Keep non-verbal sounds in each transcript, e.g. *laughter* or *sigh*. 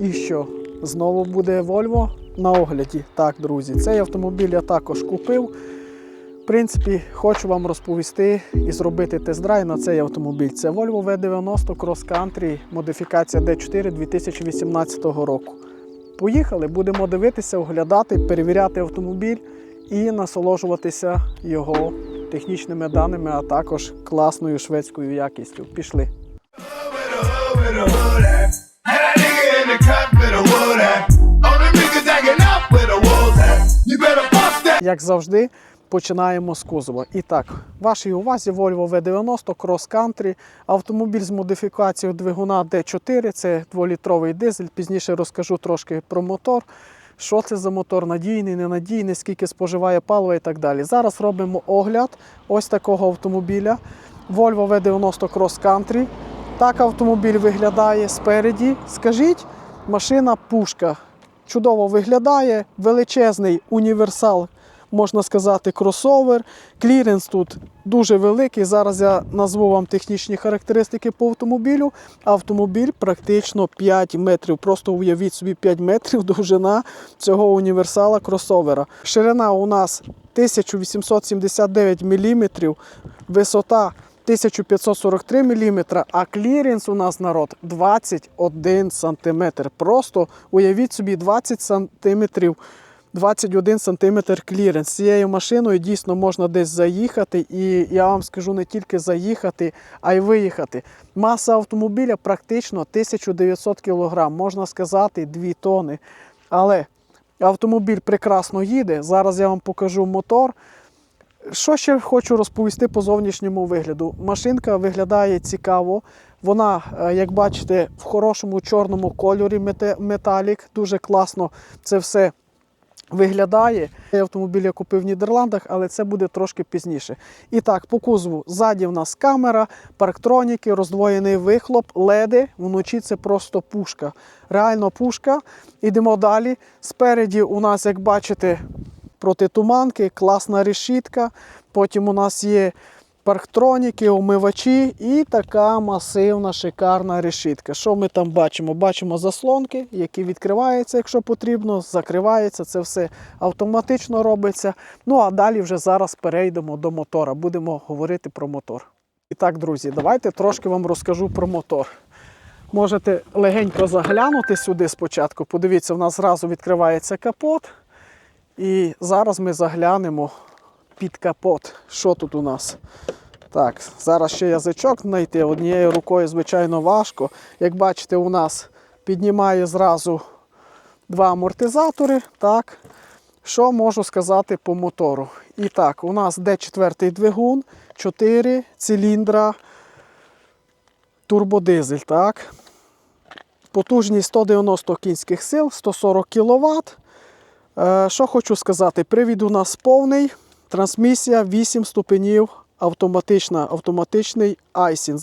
І що? Знову буде Volvo на огляді. Так, друзі, цей автомобіль я також купив. В принципі, хочу вам розповісти і зробити тест-драйв на цей автомобіль. Це Volvo V90 Cross Country, модифікація D4 2018 року. Поїхали, будемо дивитися, оглядати, перевіряти автомобіль і насолоджуватися його технічними даними, а також класною шведською якістю. Пішли. Як завжди, починаємо з кузова. І так, вашій увазі Volvo V90 Cross Country, автомобіль з модифікацією двигуна D4, це 2-літровий дизель. Пізніше розкажу трошки про мотор. Що це за мотор, надійний, ненадійний, скільки споживає палива і так далі. Зараз робимо огляд ось такого автомобіля Volvo V90 Cross Country. Так автомобіль виглядає спереді. Скажіть, машина пушка. Чудово виглядає, величезний універсал, можна сказати, кросовер. Кліренс тут дуже великий. Зараз я назву вам технічні характеристики по автомобілю. Автомобіль практично 5 метрів. Просто уявіть собі 5 метрів *laughs* довжина цього універсала кросовера. Ширина у нас 1879 мм, висота 1543 мм, а кліренс у нас народ 21 см. Просто уявіть собі 20 см. 21 см кліренс. З цією машиною дійсно можна десь заїхати, і я вам скажу не тільки заїхати, а й виїхати. Маса автомобіля практично 1900 кг, можна сказати, 2 тони. Але автомобіль прекрасно їде. Зараз я вам покажу мотор. Що ще хочу розповісти по зовнішньому вигляду? Машинка виглядає цікаво. Вона, е, як бачите, в хорошому чорному кольорі металік. Дуже класно це все виглядає. Цей автомобіль я купив в Нідерландах, але це буде трошки пізніше. І так, по кузову ззаді в нас камера, парктроніки, роздвоєний вихлоп, леди. Вночі це просто пушка. Реально пушка. Ідемо далі. Спереді у нас, як бачите, протитуманки, класна решітка. Потім у нас є парктроніки, омивачі і така масивна шикарна решітка. Що ми там бачимо? Бачимо заслонки, які відкриваються, якщо потрібно, закриваються. Це все автоматично робиться. Ну а далі вже зараз перейдемо до мотора. Будемо говорити про мотор. І так, друзі, давайте трошки вам розкажу про мотор. Можете легенько заглянути сюди спочатку. Подивіться, в нас зразу відкривається капот. І зараз ми заглянемо під капот. Що тут у нас? Так, зараз ще язичок знайти. Однією рукою, звичайно, важко. Як бачите, у нас піднімає зразу два амортизатори. Так. Що можу сказати по мотору? І так, у нас D4 двигун, 4 циліндра, турбодизель. Так. Потужність 190 кінських сил, 140 кВт. Е, Що хочу сказати, привід у нас повний. Трансмісія 8 ступенів автоматична, автоматичний айсінг.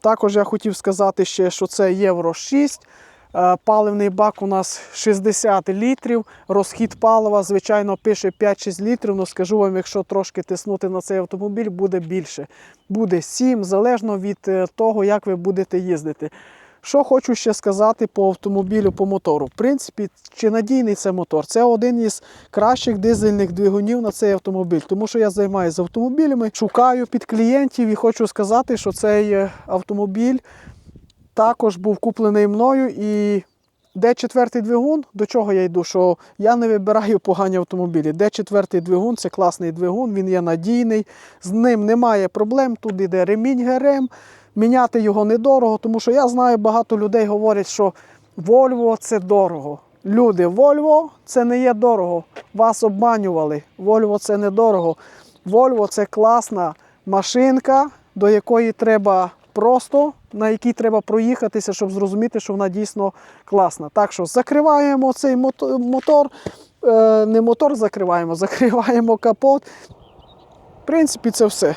Також я хотів сказати ще, що це Євро 6. Е, Паливний бак у нас 60 літрів. Розхід палива, звичайно, пише 5-6 літрів. але скажу вам, якщо трошки тиснути на цей автомобіль, буде більше. Буде 7, залежно від е, того, як ви будете їздити. Що хочу ще сказати по автомобілю, по мотору. В принципі, чи надійний це мотор? Це один із кращих дизельних двигунів на цей автомобіль. Тому що я займаюся автомобілями, шукаю під клієнтів і хочу сказати, що цей е, автомобіль також був куплений мною. І де четвертий двигун, до чого я йду? Що я не вибираю погані автомобілі. Де четвертий двигун це класний двигун, він є надійний, з ним немає проблем. Тут іде ремінь ГРМ. Міняти його недорого, тому що я знаю, багато людей говорять, що Volvo це дорого. Люди, Volvo це не є дорого. Вас обманювали. Volvo це не дорого. Volvo це класна машинка, до якої треба просто, на якій треба проїхатися, щоб зрозуміти, що вона дійсно класна. Так що закриваємо цей мото- мотор. Е, не мотор закриваємо, *laughs* закриваємо капот. В принципі, це все.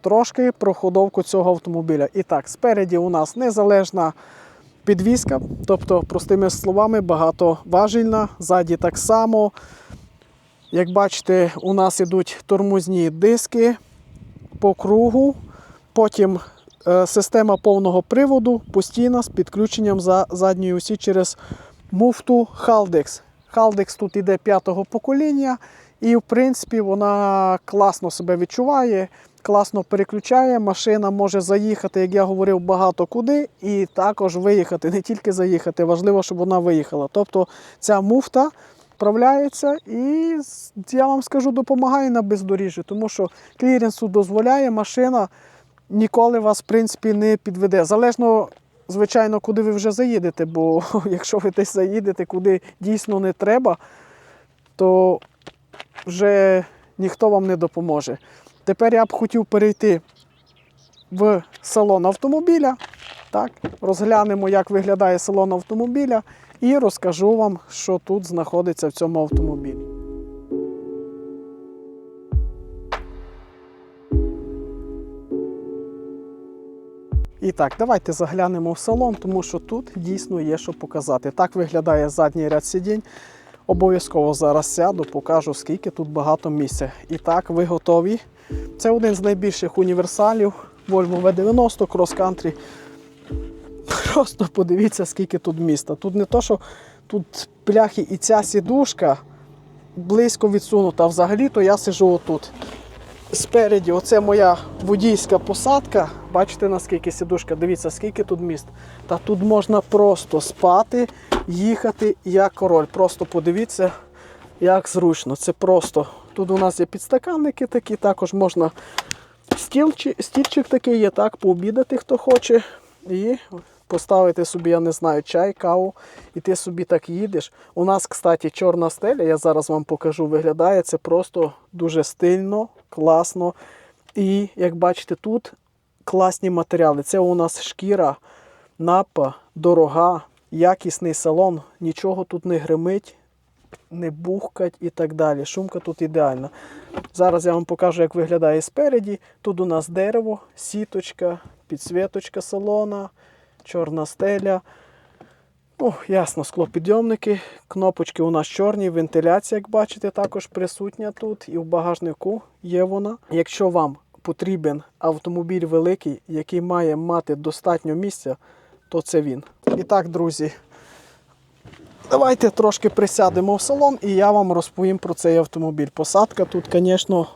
Трошки про ходовку цього автомобіля. І так, спереді у нас незалежна підвізка, тобто, простими словами, багатоважільна. Ззаді так само. Як бачите, у нас ідуть тормозні диски по кругу. Потім е, система повного приводу постійна з підключенням за задньої осі через муфту Haldex. Haldex тут іде п'ятого покоління, і в принципі вона класно себе відчуває, класно переключає. Машина може заїхати, як я говорив, багато куди, і також виїхати. Не тільки заїхати, важливо, щоб вона виїхала. Тобто ця муфта вправляється і я вам скажу, допомагає на бездоріжжі, тому що кліренс тут дозволяє, машина ніколи вас, в принципі, не підведе. Залежно, звичайно, куди ви вже заїдете, бо *laughs* якщо ви десь заїдете, куди дійсно не треба, то вже ніхто вам не допоможе. Тепер я б хотів перейти в салон автомобіля. Так, розглянемо, як виглядає салон автомобіля, і розкажу вам, що тут знаходиться в цьому автомобілі. І так, давайте заглянемо в салон, тому що тут дійсно є що показати. Так виглядає задній ряд сидінь. Обов'язково зараз сяду, покажу, скільки тут багато місця. І так, ви готові. Це один з найбільших універсалів Volvo V90 Cross Country. Просто подивіться, скільки тут міста. Тут не то, що тут пляхи і ця сідушка близько відсунута. Взагалі-то я сижу отут. Спереді, оце моя водійська посадка. Бачите, наскільки сідушка? Дивіться, скільки тут міст. Та тут можна просто спати, їхати як король. Просто подивіться, як зручно. Це просто. Тут у нас є підстаканники такі, також можна стілчик, стільчик такий є, так, пообідати, хто хоче. І поставити собі, я не знаю, чай, каву, і ти собі так їдеш. У нас, кстати, чорна стеля, я зараз вам покажу, виглядає це просто дуже стильно, класно. І як бачите, тут класні матеріали. Це у нас шкіра, напа, дорога, якісний салон, нічого тут не гримить, не бухкать і так далі. Шумка тут ідеальна. Зараз я вам покажу, як виглядає спереді. Тут у нас дерево, сіточка, підсвіточка салона, чорна стеля. Ну, ясно, склопідйомники. Кнопочки у нас чорні, вентиляція, як бачите, також присутня тут. І в багажнику є вона. Якщо вам потрібен автомобіль великий, який має мати достатньо місця, то це він. І так, друзі, давайте трошки присядемо в салон і я вам розповім про цей автомобіль. Посадка тут, звісно,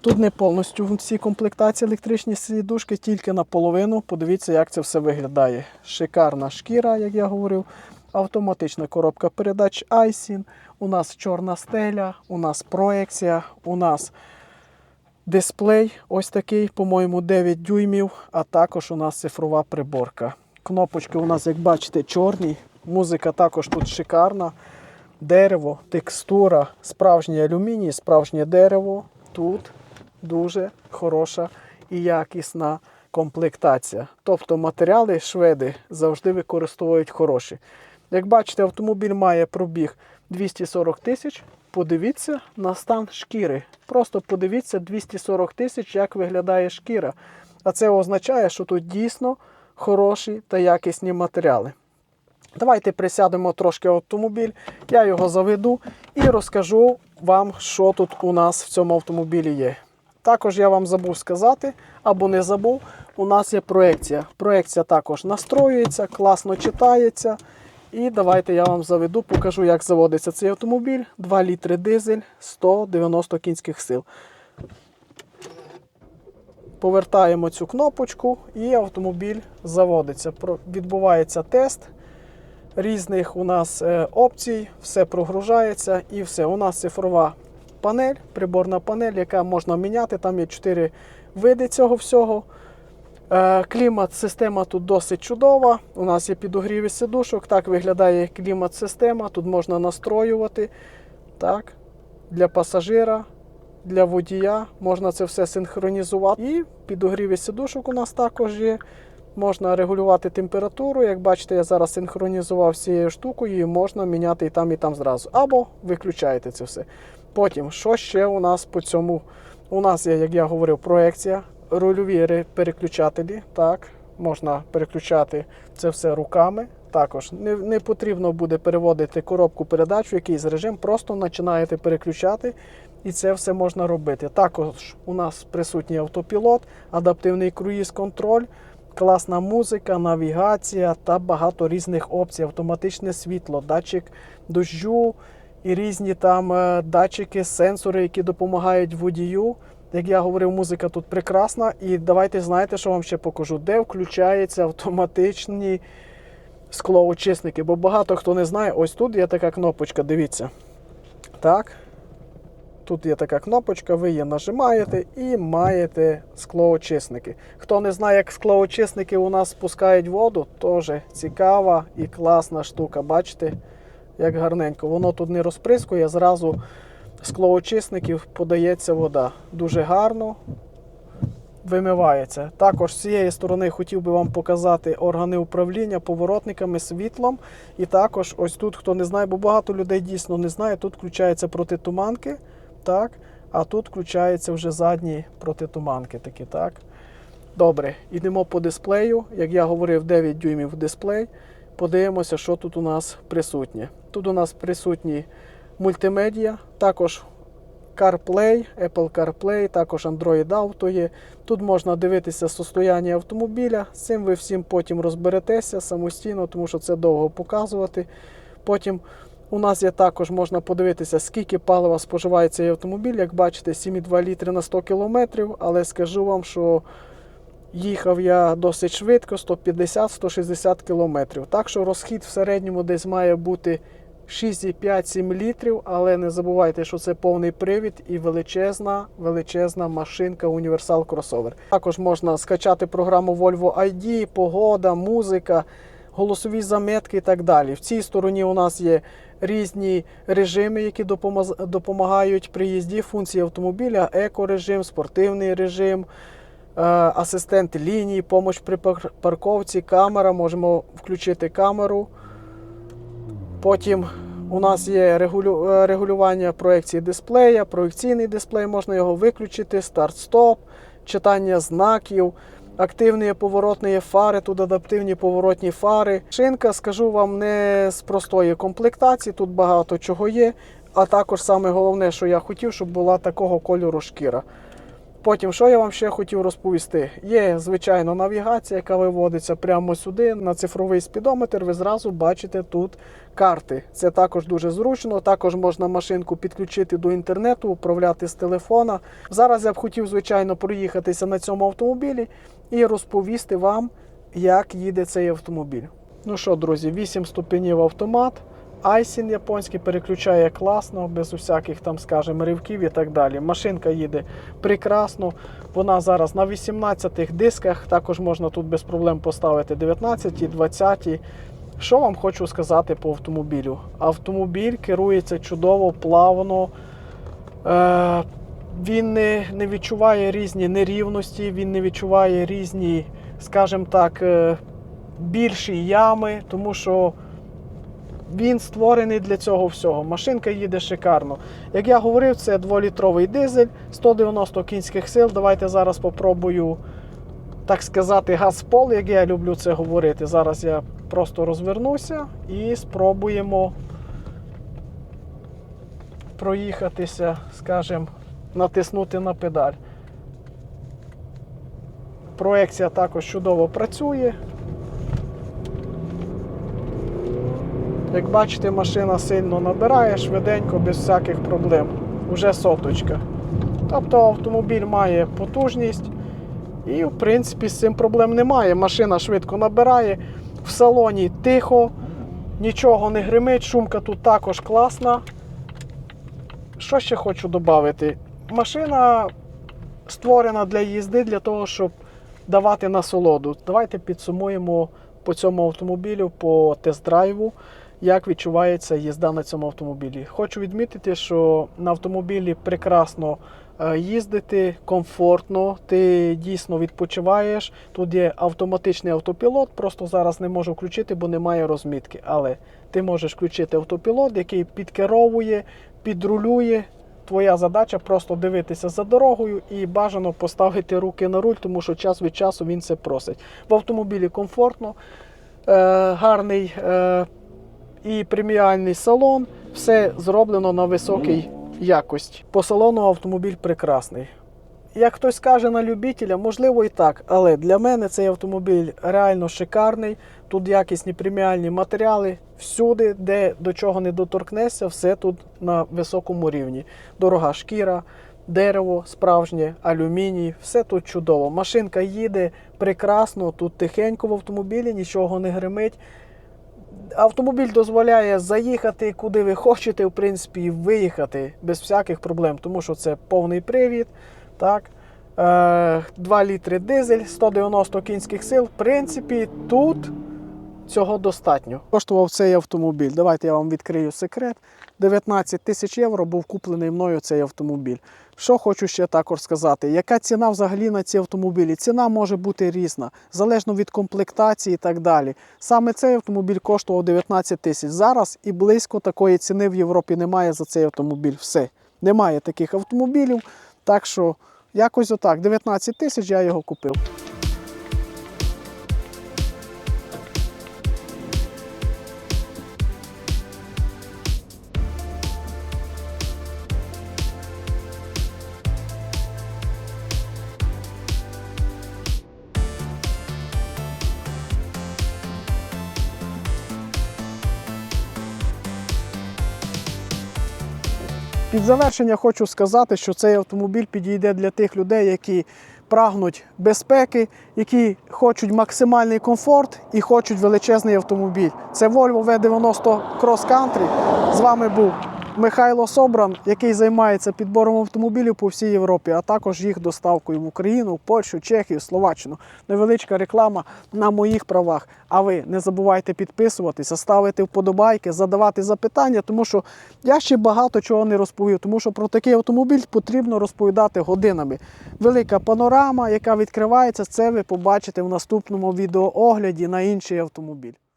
тут не повністю всі комплектації електричні сідушки, тільки наполовину. Подивіться, як це все виглядає. Шикарна шкіра, як я говорив. Автоматична коробка передач Айсін. У нас чорна стеля, у нас проекція, у нас дисплей ось такий, по-моєму, 9 дюймів, а також у нас цифрова приборка. Кнопочки у нас, як бачите, чорні. Музика також тут шикарна. Дерево, текстура, справжній алюміній, справжнє дерево. Тут дуже хороша і якісна комплектація. Тобто матеріали шведи завжди використовують хороші. Як бачите, автомобіль має пробіг 240 тисяч. Подивіться на стан шкіри. Просто подивіться 240 тисяч, як виглядає шкіра. А це означає, що тут дійсно хороші та якісні матеріали. Давайте присядемо трошки автомобіль, я його заведу і розкажу вам, що тут у нас в цьому автомобілі є. Також я вам забув сказати, або не забув, у нас є проекція. Проекція також настроюється, класно читається. І давайте я вам заведу, покажу, як заводиться цей автомобіль. 2 літри дизель, 190 кінських сил. Повертаємо цю кнопочку і автомобіль заводиться. Відбувається тест різних у нас е, опцій, все прогружається і все. У нас цифрова панель, приборна панель, яка можна міняти. Там є 4 види цього всього. Е, Клімат, система тут досить чудова. У нас є підогріві сидушок. Так виглядає клімат система. Тут можна настроювати. Так, для пасажира, для водія. Можна це все синхронізувати. І підогріві сидушок у нас також є. Можна регулювати температуру. Як бачите, я зараз синхронізував цією штукою і можна міняти і там, і там зразу. Або виключаєте це все. Потім, що ще у нас по цьому? У нас є, як я говорив, проекція, рульові переключателі. Так, можна переключати це все руками. Також не, не потрібно буде переводити коробку передач в якийсь режим, просто починаєте переключати, і це все можна робити. Також у нас присутній автопілот, адаптивний круїз-контроль. класна музика, навігація та багато різних опцій. Автоматичне світло, датчик дощу і різні там е, датчики, сенсори, які допомагають водію. Як я говорив, музика тут прекрасна. І давайте знаєте, що вам ще покажу, де включаються автоматичні склоочисники. Бо багато хто не знає, ось тут є така кнопочка, дивіться. Так. Тут є така кнопочка, ви її нажимаєте і маєте склоочисники. Хто не знає, як склоочисники у нас спускають воду, теж цікава і класна штука. Бачите, як гарненько. Воно тут не розприскує, зразу склоочисників подається вода. Дуже гарно вимивається. Також з цієї сторони хотів би вам показати органи управління поворотниками, світлом. І також, ось тут, хто не знає, бо багато людей дійсно не знає, тут включаються протитуманки, так, а тут включаються вже задні протитуманки. такі, так. Добре, йдемо по дисплею. Як я говорив, 9 дюймів дисплей. Подивимося, що тут у нас присутнє. Тут у нас присутні мультимедіа, також CarPlay, Apple CarPlay, також Android Auto є. Тут можна дивитися состояння автомобіля. З цим ви всім потім розберетеся самостійно, тому що це довго показувати. Потім у нас є також можна подивитися, скільки палива споживає цей автомобіль. Як бачите, 7,2 літри на 100 км, але скажу вам, що їхав я досить швидко, 150-160 км. Так що розхід в середньому десь має бути 6,5-7 літрів, але не забувайте, що це повний привід і величезна, величезна машинка універсал кросовер. Також можна скачати програму Volvo ID, погода, музика, голосові заметки і так далі. В цій стороні у нас є різні режими, які допомагають при їзді функції автомобіля, екорежим, спортивний режим. е, Асистент лінії, помощь при парковці, камера. Можемо включити камеру. Потім у нас є регулю- е, регулювання проекції дисплея, проекційний дисплей, можна його виключити, старт-стоп, читання знаків, активні поворотні фари, тут адаптивні поворотні фари. Шинка, скажу вам, не з простої комплектації, тут багато чого є. А також саме головне, що я хотів, щоб була такого кольору шкіра. Потім, що я вам ще хотів розповісти? Є, звичайно, навігація, яка виводиться прямо сюди на цифровий спідометр. Ви зразу бачите тут карти. Це також дуже зручно. Також можна машинку підключити до інтернету, управляти з телефона. Зараз я б хотів, звичайно, проїхатися на цьому автомобілі і розповісти вам, як їде цей автомобіль. Ну що, друзі, 8 ступенів автомат. Айсін японський переключає класно, без усяких там, скажімо, ривків і так далі. Машинка їде прекрасно. Вона зараз на 18 дисках, також можна тут без проблем поставити 19, 20. Що вам хочу сказати по автомобілю? Автомобіль керується чудово, плавно. Е, він не, не відчуває різні нерівності, він не відчуває різні, скажімо так, е, більші ями, тому що він створений для цього всього. Машинка їде шикарно. Як я говорив, це 2-літровий дизель, 190 кінських сил. Давайте зараз спробую, так сказати, газ пол, як я люблю це говорити. Зараз я просто розвернуся і спробуємо проїхатися, скажімо, натиснути на педаль. Проекція також чудово працює. Як бачите, машина сильно набирає, швиденько, без всяких проблем. Уже соточка. Тобто автомобіль має потужність і, в принципі, з цим проблем немає. Машина швидко набирає, в салоні тихо, нічого не гримить, шумка тут також класна. Що ще хочу додати? Машина створена для їзди, для того, щоб давати насолоду. Давайте підсумуємо по цьому автомобілю, по тест-драйву, як відчувається їзда на цьому автомобілі. Хочу відмітити, що на автомобілі прекрасно е, їздити, комфортно, ти дійсно відпочиваєш. Тут є автоматичний автопілот, просто зараз не можу включити, бо немає розмітки. Але ти можеш включити автопілот, який підкеровує, підрулює. Твоя задача просто дивитися за дорогою і бажано поставити руки на руль, тому що час від часу він це просить. В автомобілі комфортно, е, гарний е, і преміальний салон, все зроблено на високій якості. По салону автомобіль прекрасний. як хтось каже на любителя, можливо і так, але для мене цей автомобіль реально шикарний. Тут якісні преміальні матеріали. Всюди, де до чого не доторкнешся, все тут на високому рівні. Дорога шкіра, дерево справжнє, алюміній, все тут чудово. Машинка їде прекрасно, тут тихенько в автомобілі, нічого не гримить. Автомобіль дозволяє заїхати куди ви хочете, в принципі, виїхати без всяких проблем, тому що це повний привід. Так? Е, 2 літри дизель, 190 кінських сил. В принципі, тут цього достатньо. Коштував цей автомобіль. Давайте я вам відкрию секрет. 19 тисяч євро був куплений мною цей автомобіль. Що хочу ще також сказати, яка ціна взагалі на ці автомобілі? Ціна може бути різна, залежно від комплектації і так далі. Саме цей автомобіль коштував 19 тисяч. Зараз і близько такої ціни в Європі немає за цей автомобіль. Все. Немає таких автомобілів. Так що якось отак. 19 тисяч я його купив. Під завершення хочу сказати, що цей автомобіль підійде для тих людей, які прагнуть безпеки, які хочуть максимальний комфорт і хочуть величезний автомобіль. Це Volvo V90 Cross Country. З вами був Михайло Собран, який займається підбором автомобілів по всій Європі, а також їх доставкою в Україну, Польщу, Чехію, Словаччину. Невеличка реклама на моїх правах. А ви не забувайте підписуватися, ставити вподобайки, задавати запитання, тому що я ще багато чого не розповів, тому що про такий автомобіль потрібно розповідати годинами. Велика панорама, яка відкривається, це ви побачите в наступному відеоогляді на інший автомобіль.